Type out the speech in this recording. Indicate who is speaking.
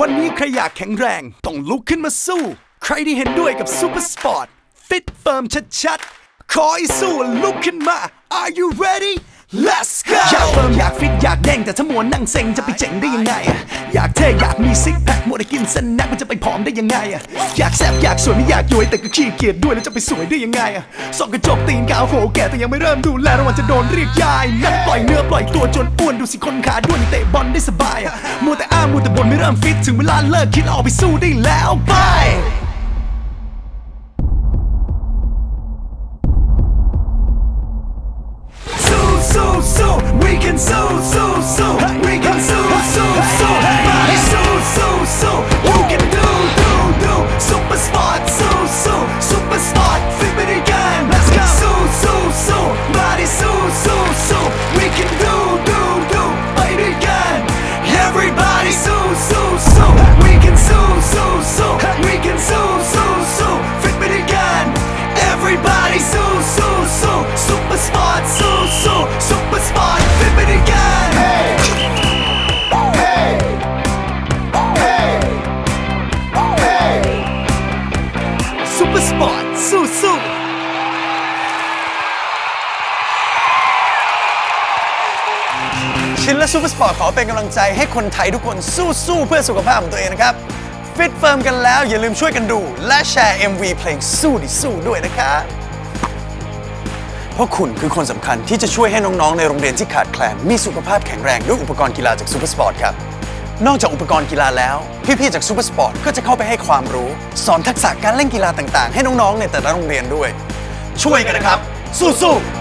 Speaker 1: วันนี้ใครอยากแข็งแรง ต้องลุกขึ้นมาสู้ ใครที่เห็นด้วยกับซูเปอร์สปอร์ต ฟิตเฟิร์มชัดๆ ขอให้สู้ลุกขึ้นมา Are you ready Let's go อยาก เด้งแต่ถ้ามัวนั่งเซ็งจะไปเจ๋งได้ยังไง อยากเท่อยากมีซิกแพคมัวแต่กินสแน็คมันจะไปผอมได้ยังไง อยากแซบอยากสวยไม่อยากย้วยแต่ก็ขี้เกียจด้วยแล้วจะไปสวยได้ยังไงส่องกระจกตีนกาวโหแก่แต่ยังไม่เริ่มดูแลระวังจะโดนเรียกยายนั่งปล่อยเนื้อปล่อยตัวจนอ้วนดูสิคนขาด้วนเตะบอลได้สบายมัวแต่อ้างมัวแต่บ่นไม่เริ่มฟิตถึงเวลาเลิกคิดออกไปสู้ได้แล้วไป we can สู้สู้ super sport สู้สู้
Speaker 2: ชินและซูเปอร์สปอร์ตขอเป็นกำลังใจให้คนไทยทุกคนสู้ๆเพื่อสุขภาพของตัวเองนะครับ ฟิตเฟิร์มกันแล้วอย่าลืมช่วยกันดู และแชร์ MV เพลงสู้ดิสู้ด้วยนะครับเพราะคุณคือคนสำคัญที่จะช่วยให้น้อง ๆ ในโรงเรียนที่ขาดแคลน มีสุขภาพแข็งแรงด้วยอุปกรณ์กีฬาจากซูเปอร์สปอร์ตครับ นอกจากอุปกรณ์กีฬาแล้ว พี่ๆจากซูเปอร์สปอร์ตก็จะเข้าไปให้ความรู้ สอนทักษะการเล่นกีฬาต่างๆ ให้น้องๆ ในแต่ละโรงเรียนด้วย ช่วยกันนะครับ สู้ๆ